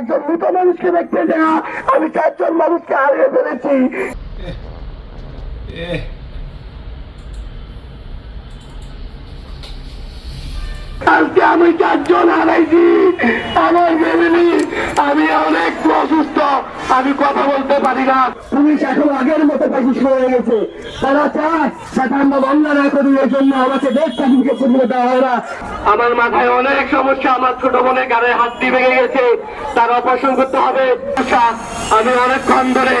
একজন মৃত মানুষকে দেখতে যা আমি চারজন মানুষকে হারিয়ে ফেলেছি। আজকে আমি চারজন হারাইছি, আমার ফ্যামিলি, আমি অনেক আমি কথা বলতে পারি না। পুলিশ এখন আগের মতো পাখি হয়ে গেছে। তারা চায় আমরা বন্ধ না করি এই জন্য আমাকে দেশ সার্টিফিকেট করে দেওয়া হয় না। আমার মাথায় অনেক সমস্যা আমার ছোট বোনের গাড়ে হাতটি ভেঙে গেছে। তার অপারেশন করতে হবে। আমি অনেকক্ষণ ধরে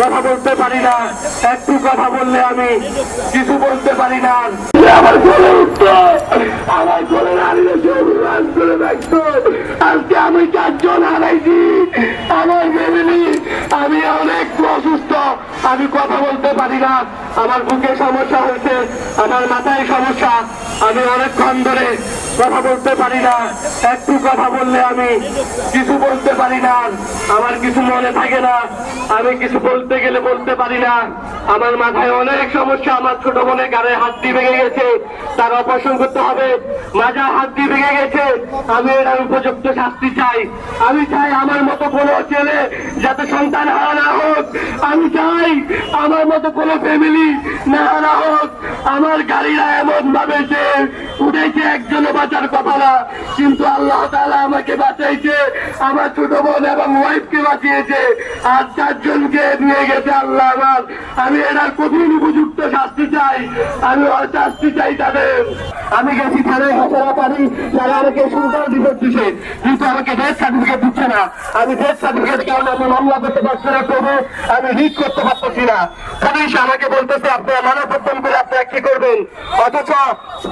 কথা বলতে পারি না। একটু কথা বললে আমি কিছু বলতে পারি না। আমার গলে উঠতো। আমার গলে হারিয়ে আজকে আমি চারজন হারাইছি। আমার আমি অনেক অসুস্থ। আমি কথা বলতে পারি না। আমার বুকে সমস্যা হয়েছে। আমার মাথায় সমস্যা। আমি অনেকক্ষণ ধরে কথা বলতে পারি না। একটু কথা বললে আমি কিছু বলতে পারি না। আমার কিছু মনে থাকে না। আমি কিছু বলতে গেলে বলতে পারি না। আমার মাথায় অনেক সমস্যা। আমার ছোট বোনের গাড়ে হাতটি ভেঙে গেছে। তার অপারেশন করতে হবে। মাজা হাতটি ভেঙে গেছে। আমি এর উপযুক্ত শাস্তি চাই। আমি চাই আমার মতো কোনো ছেলে যাতে সন্তান হারা না হোক। আমি চাই আমার মতো কোনো ফ্যামিলি না হারা হোক। আমার গাড়িরা এমন ভাবে যে উঠেছে, একজনও বাঁচার কথা না। কিন্তু আল্লাহ তাআলা আমাকে বাঁচাইছে, আমার ছোট বোন এবং ওয়াইফকে বাঁচিয়েছে। আর চারজনকে নিয়ে গেছে আল্লাহ আমার। আমি এটার কঠিন উপযুক্ত শাস্তি চাই, আমি শাস্তি চাই তাদের। আমি গেছি থানায় হাসারা পারি তারা আমাকে সুন্দর রিপোর্ট দিছে। কিন্তু আমাকে ডেথ সার্টিফিকেট দিচ্ছে না। আমি ডেথ সার্টিফিকেট কারণে আমি মামলা করতে পারছি না তবু আমি রিট করতে পারতেছি না। পুলিশ আমাকে বলতেছে আপনারা মানববন্ধন করে আপনারা কি করবেন। অথচ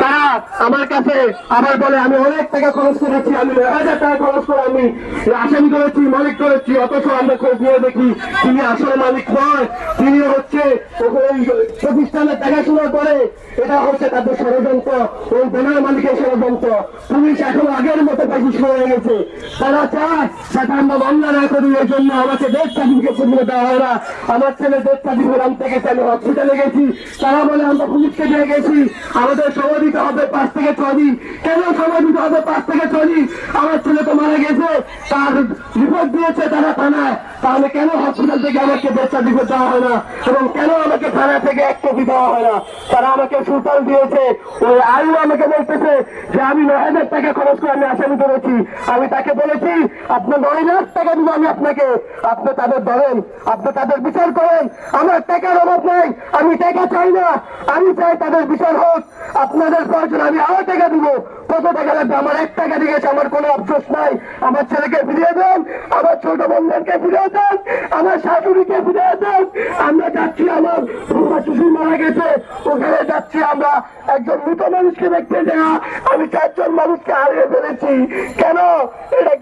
তারা আমার কাছে আবার বলে, আমি অনেক টাকা খরচ করেছি, আমি নয় হাজার টাকা খরচ করে আমি আসামি করেছি, মালিক করেছি, অথচ আমরা খোঁজ নিয়ে দেখি তিনি আসল মালিক নয়। তিনি হচ্ছে ওই প্রতিষ্ঠানের দেখাশোনা করে এটা হচ্ছে তাদের ষড়যন্ত্র, ওই বেনার মালিকের ষড়যন্ত্র। পুলিশ এখন আগের মতো পাখি হয়ে গেছে। তারা চায় সেটা আমরা বন্ধ না করি, এই জন্য আমাকে দেশ সার্টিফিকেট করে দেওয়া হয় না। আমার ছেলে দেশ সার্টিফিকেট আনতে গেছে আমি হসপিটালে গেছি। তারা বলে, আমরা পুলিশকে দিয়ে গেছি। আমাদের সময় দিতে হবে পাঁচ থেকে ছ দিন। কেন সময় দিতে হবে পাঁচ থেকে ছ দিন? আমার ছেলে তো মারা গেছে, তার রিপোর্ট দিয়েছে তারা থানায়। তাহলে কেন হসপিটাল থেকে আমাকে দেশ সার্টিফিকেট দেওয়া হয় না? এবং কেন আমাকে থানা থেকে এক কপি দেওয়া হয় না? তারা আমাকে সুতাল দিয়েছে। ওই আইন আমাকে বলতেছে যে আমি নয় হাজার টাকা খরচ করে আমি আসামি করেছি। আমি তাকে বলেছি আপনার নয় লাখ টাকা দিব আমি আপনাকে। আপনি তাদের ধরেন, আপনি তাদের বিচার করেন। আমার টাকার অভাব নাই। আমি টাকা চাই না, আমি চাই তাদের বিচার হোক। আপনাদের প্রয়োজন, আমি আরও টাকা দিব। কত টাকা লাগবে? আমার এক টাকা দিয়ে গেছে, আমার কোনো আফসোস নাই। আমার ছেলেকে ফিরিয়ে দেন, আমার ছোট বোনদেরকে ফিরিয়ে দেন, আমার শাশুড়িকে ফিরিয়ে দেন। আমরা যাচ্ছি আমার বুড়া শ্বশুর মারা গেছে। ওখানে যাচ্ছি আমরা একজন মৃত মানুষকে দেখতে যা আমি চারজন মানুষকে হারিয়ে ফেলেছি। কেন?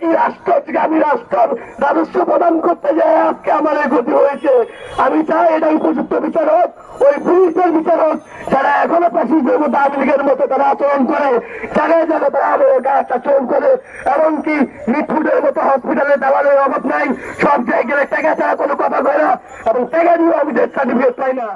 কি রাষ্ট্র আমি রাষ্ট্র রাজস্ব প্রদান করতে যাই, আজকে আমার এই হয়েছে। আমি চাই এটা উপযুক্ত বিচার হোক ওই পুলিশের বিচার যারা এখনও প্যাসিজদের মতো আওয়ামী মতো তারা আচরণ করে জায়গায় জায়গায় তারা গাছ আচরণ করে, এমনকি মিটফুটের মতো হসপিটালে দেওয়ালের অভাব নাই, সব জায়গায় টাকা ছাড়া কোনো কথা কয় না, এবং টাকা দিয়েও আমি ডেথ সার্টিফিকেট পাই না।